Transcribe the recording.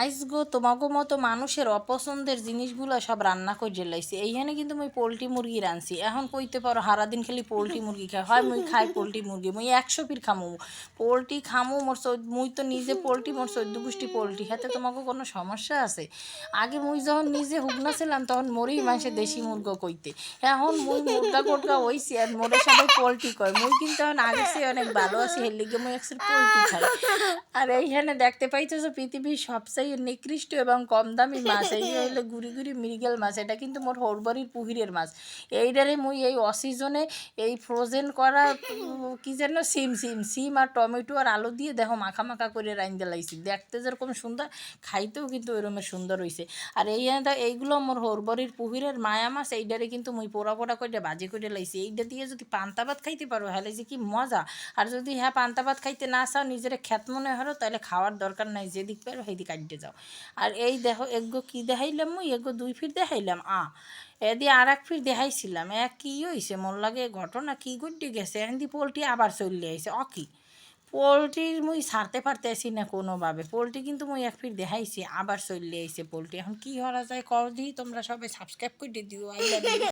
আইস গো তোমাকে মতো মানুষের অপছন্দের জিনিসগুলো সব রান্না করে লাইছি এইখানে কিন্তু মুই পোলট্রি মুরগি রাঁধছি এখন কইতে পারো, সারাদিন খালি পোলট্রি মুরগি খাই। হয় মুই খাই পোলট্রি মুরগি, মুই একশো পির খামু। পোলট্রি খামু, মোর মুই তো নিজে পোলট্রি, মোর চৌদ্দ গোষ্ঠী পোলট্রি। হাতে তোমাকে কোনো সমস্যা আছে? আগে মুই যখন নিজে হুগনা ছিলাম, তখন মরি মানুষের দেশি মুরগো কইতে। এখন মুই মুরগা কোটকা হইছি আর মোরে সবাই পোলট্রি কয়। মুই কিন্তু এখন আগে অনেক ভালো আছি, হের লিগে মুই একসাথে পোলট্রি খাই। আর এইখানে দেখতে পাইতেছো পৃথিবীর সবচেয়ে নিকৃষ্ট এবং কম দামি মাছ, এই হইল গুড়ি গুড়ি মৃগেল মাছ, এটা কিন্তু মোর হরবাড়ির পুহিরের মাছ। এইটারে মুই এই অসিজনে এই ফ্রোজেন করা কি যেন সিম সিম সিম আর টমেটো আর আলু দিয়ে দেখো মাখা মাখা করে রাইন দিলাইছি দেখতে যেরকম সুন্দর, খাইতেও কিন্তু ওইরকম সুন্দর হইছে। আর এই এটা এইগুলো মোর হরবরির পুহিরের মায়া মাছ, এইটারে কিন্তু মুই পোড়া পোড়া করে বাজে করে লাইছি। এইটা দিয়ে যদি পান্তা ভাত খাইতে পারো হলে যে কি মজা। আর যদি হ্যাঁ পান্তা ভাত খাইতে না চাও, নিজের খ্যাত মনে হলো তাহলে খাওয়ার দরকার নাই যেদিক পারো সেইদিক কাটতে যাও। আর এই দেখো, এগো কি দেখাইলাম মুই? এগো দুই ফির দেখাইলাম, আ। এদি আর এক ফির দেখাইছিলাম এক কি হইছে? মোর লাগে ঘটনা কি করতে গেছে? এদি পোলট্রি আবার চলে আইছে অকি পোলট্রির মুই ছাড়তে পারতেছি না কোনোভাবে। পোলট্রি কিন্তু মুই এক ফির দেখাইছি, আবার চলে আইছে পোলট্রি। এখন কি করা যায়? কর দিই তোমরা সবাই সাবস্ক্রাইব করে দিও